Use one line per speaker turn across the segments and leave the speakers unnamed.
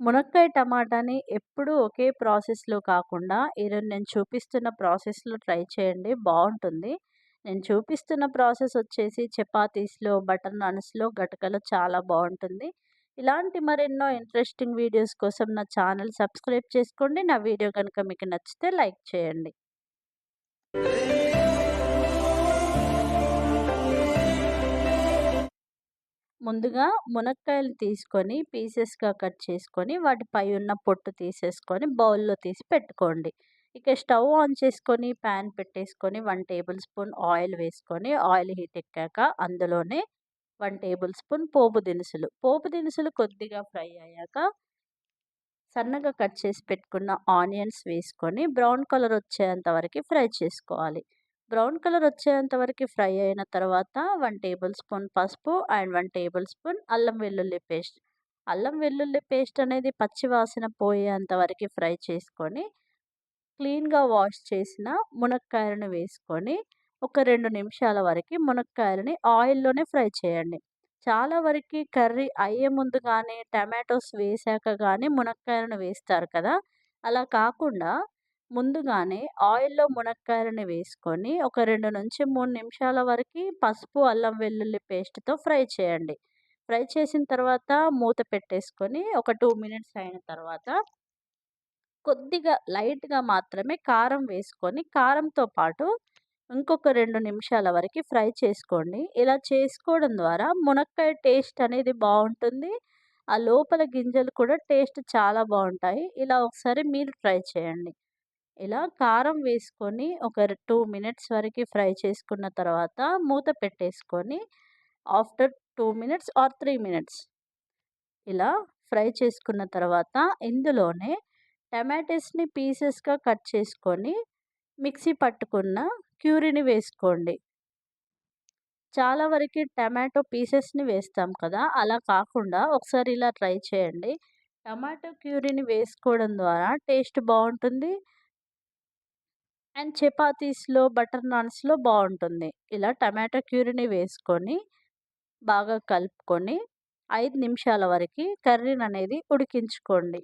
మునక్కాయ టమాటాని ఎప్పుడూ ఒకే ప్రాసెస్‌లో కాకుండా, ఈరోజు నేను చూపిస్తున్న ప్రాసెస్‌లో ట్రై చేయండి బాగుంటుంది నేను చూపిస్తున్న ప్రాసెస్ వచ్చేసి చపాతీస్‌లో, బటర్ నాన్స్‌లో, గటకలో చాలా బాగుంటుంది ఇలాంటి మరెన్నో ఇంట్రెస్టింగ్ వీడియోస్ కోసం నా ఛానల్ సబ్స్క్రైబ్ చేసుకోండి. నా వీడియో కనుక మీకు నచ్చితే లైక్ చేయండి. ముందుగా మునక్కాయలు తీసుకొని పీసెస్‌గా కట్ చేసుకొని, వాటి పై ఉన్న పొట్టు తీసేసుకొని బౌల్‌లో తీసి పెట్టుకోండి. ఇక స్టవ్ ఆన్ చేసుకొని పాన్ పెట్టేసుకొని వన్ టేబుల్ స్పూన్ ఆయిల్ వేసుకొని, ఆయిల్ హీట్ ఎక్కాక అందులోనే వన్ టేబుల్ స్పూన్ పోపు దినుసులు. పోపు దినుసులు కొద్దిగా ఫ్రై అయ్యాక సన్నగా కట్ చేసి పెట్టుకున్న ఆనియన్స్ వేసుకొని బ్రౌన్ కలర్ వచ్చేంత వరకు ఫ్రై చేసుకోవాలి. బ్రౌన్ కలర్ వచ్చేంత వరకు ఫ్రై అయిన తర్వాత వన్ టేబుల్ స్పూన్ పసుపు అండ్ వన్ టేబుల్ స్పూన్ అల్లం వెల్లుల్లి పేస్ట్. అల్లం వెల్లుల్లి పేస్ట్ అనేది పచ్చి వాసన పోయేంత వరకు ఫ్రై చేసుకొని, క్లీన్‌గా వాష్ చేసిన మునక్కాయలను వేసుకొని, ఒక రెండు నిమిషాల వరకు మునక్కాయలని ఆయిల్‌లోనే ఫ్రై చేయండి. చాలా వరకు కర్రీ అయ్యే ముందు కానీ టమాటోస్ వేశాక కానీ మునక్కాయలను వేస్తారు కదా! అలా కాకుండా ముందుగానే ఆయిల్‌లో మునక్కాయలని వేసుకొని, ఒక 2-3 నిమిషాల వరకు పసుపు, అల్లం వెల్లుల్లి పేస్ట్‌తో ఫ్రై చేయండి. ఫ్రై చేసిన తర్వాత మూత పెట్టేసుకొని, ఒక టూ మినిట్స్ అయిన తర్వాత కొద్దిగా లైట్‌గా మాత్రమే కారం వేసుకొని, కారంతో పాటు ఇంకొక రెండు నిమిషాల వరకు ఫ్రై చేసుకోండి. ఇలా చేసుకోవడం ద్వారా మునక్కాయ టేస్ట్ అనేది బాగుంటుంది ఆ లోపల గింజలు కూడా టేస్ట్ చాలా బాగుంటాయి ఇలా ఒకసారి మీరు ట్రై చేయండి. ఇలా కారం వేసుకొని ఒక టూ మినిట్స్ వరకు ఫ్రై చేసుకున్న తర్వాత మూత పెట్టేసుకొని, after two minutes or three minutes ఇలా ఫ్రై చేసుకున్న తర్వాత ఇందులోనే టమాటోస్‌ని పీసెస్‌గా కట్ చేసుకొని, మిక్సీ పట్టుకున్న క్యూరీని వేసుకోండి. చాలా వరకు టమాటో పీసెస్‌ని వేస్తాం కదా! అలా కాకుండా ఒకసారి ఇలా ట్రై చేయండి. టమాటో క్యూరీని వేసుకోవడం ద్వారా టేస్ట్ బాగుంటుంది అండ్ చపాతీస్‌లో, బటర్ నాన్స్‌లో బాగుంటుంది ఇలా టమాటో క్యూరీని వేసుకొని, బాగా కలుపుకొని ఐదు నిమిషాల వరకి కర్రీననేది ఉడికించుకోండి.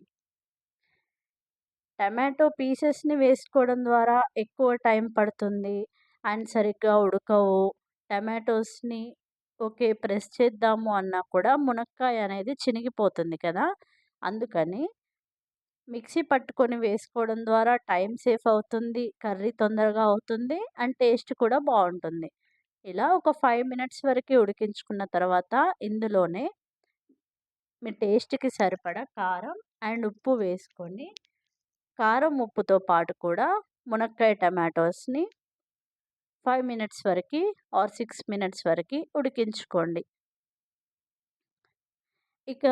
టమాటో పీసెస్‌ని వేసుకోవడం ద్వారా ఎక్కువ టైం పడుతుంది. అండ్ సరిగ్గా ఉడకవు. టమాటోస్‌ని ఓకే ప్రెస్ చేద్దాము అన్నా కూడా మునక్కాయ అనేది చినిగిపోతుంది కదా! అందుకని మిక్సీ పట్టుకొని వేసుకోవడం ద్వారా టైం సేఫ్ అవుతుంది. కర్రీ తొందరగా అవుతుంది. అండ్ టేస్ట్ కూడా బాగుంటుంది ఇలా ఒక ఫైవ్ మినిట్స్ వరకు ఉడికించుకున్న తర్వాత ఇందులోనే మీ టేస్ట్‌కి సరిపడా కారం అండ్ ఉప్పు వేసుకొని, కారం, ఉప్పుతో పాటు కూడా మునక్కాయ టమాటోస్‌ని ఫైవ్ మినిట్స్ వరకు ఆర్ సిక్స్ మినిట్స్ వరకు ఉడికించుకోండి. ఇక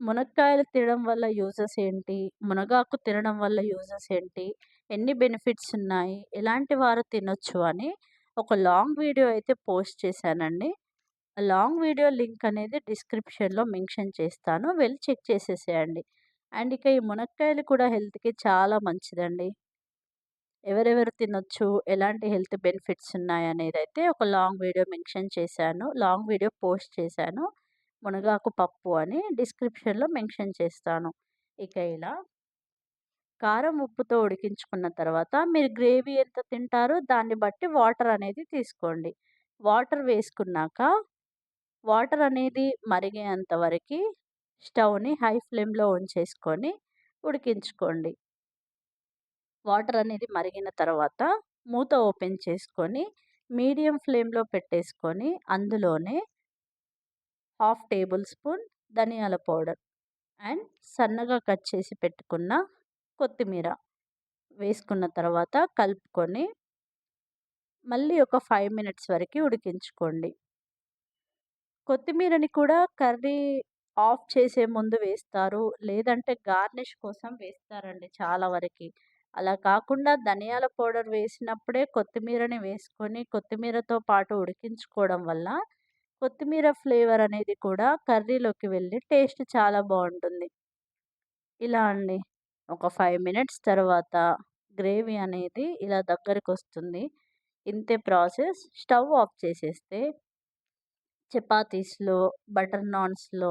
మునక్కాయలు తినడం వల్ల యూజెస్ ఏంటి? మునగాకు తినడం వల్ల యూజెస్ ఏంటి? ఎన్ని బెనిఫిట్స్ ఉన్నాయి? ఎలాంటి వారు తినొచ్చు అని ఒక లాంగ్ వీడియో అయితే పోస్ట్ చేశానండి. లాంగ్ వీడియో లింక్ అనేది డిస్క్రిప్షన్‌లో మెన్షన్ చేస్తాను. వెళ్ళి చెక్ చేసేసేయండి. అండ్ ఇక ఈ మునక్కాయలు కూడా హెల్త్‌కి చాలా మంచిదండి. ఎవరెవరు తినొచ్చు? ఎలాంటి హెల్త్ బెనిఫిట్స్ ఉన్నాయి అనేది అయితే ఒక లాంగ్ వీడియో మెన్షన్ చేశాను. లాంగ్ వీడియో పోస్ట్ చేశాను. మునగాకు పప్పు అని డిస్క్రిప్షన్‌లో మెన్షన్ చేస్తాను. ఇక ఇలా కారం, ఉప్పుతో ఉడికించుకున్న తర్వాత మీరు గ్రేవీ ఎంత తింటారో దాన్ని బట్టి వాటర్ అనేది తీసుకోండి. వాటర్ వేసుకున్నాక వాటర్ అనేది మరిగేంత వరకి స్టవ్‌ని హై ఫ్లేమ్‌లో ఉంచేసుకొని ఉడికించుకోండి. వాటర్ అనేది మరిగిన తర్వాత మూత ఓపెన్ చేసుకొని మీడియం ఫ్లేమ్‌లో పెట్టేసుకొని అందులోనే హాఫ్ టేబుల్ స్పూన్ ధనియాల పౌడర్ అండ్ సన్నగా కట్ చేసి పెట్టుకున్న కొత్తిమీర వేసుకున్న తర్వాత కలుపుకొని మళ్ళీ ఒక ఫైవ్ మినిట్స్ వరకు ఉడికించుకోండి. కొత్తిమీరని కూడా కర్రీ ఆఫ్ చేసే ముందు వేస్తారు. లేదంటే గార్నిష్ కోసం వేస్తారండి చాలా వరకి. అలా కాకుండా ధనియాల పౌడర్ వేసినప్పుడే కొత్తిమీరని వేసుకొని కొత్తిమీరతో పాటు ఉడికించుకోవడం వల్ల కొత్తిమీర ఫ్లేవర్ అనేది కూడా కర్రీలోకి వెళ్ళి టేస్ట్ చాలా బాగుంటుంది ఇలా అండి. ఒక ఫైవ్ మినిట్స్ తర్వాత గ్రేవీ అనేది ఇలా దగ్గరకొస్తుంది. ఇంతే ప్రాసెస్. స్టవ్ ఆఫ్ చేసేస్తే చపాతీస్‌లో, బటర్ నాన్స్‌లో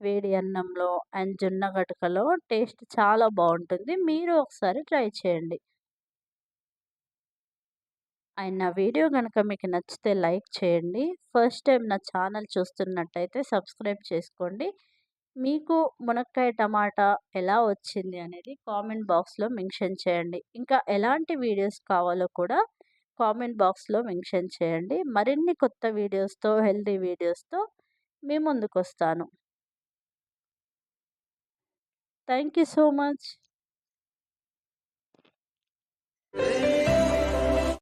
వేడి అన్నంలో అండ్ జొన్న గటకలో టేస్ట్ చాలా బాగుంటుంది మీరు ఒకసారి ట్రై చేయండి అండ్ నా వీడియో కనుక మీకు నచ్చితే లైక్ చేయండి. ఫస్ట్ టైం నా ఛానల్ చూస్తున్నట్టయితే సబ్స్క్రైబ్ చేసుకోండి. మీకు మునక్కాయ టమాటా ఎలా వచ్చింది అనేది కామెంట్ బాక్స్లో మెన్షన్ చేయండి. ఇంకా ఎలాంటి వీడియోస్ కావాలో కూడా కామెంట్ బాక్స్లో మెన్షన్ చేయండి. మరిన్ని కొత్త వీడియోస్తో హెల్తీ వీడియోస్తో మీ ముందుకు వస్తాను థ్యాంక్ యూ సో మచ్.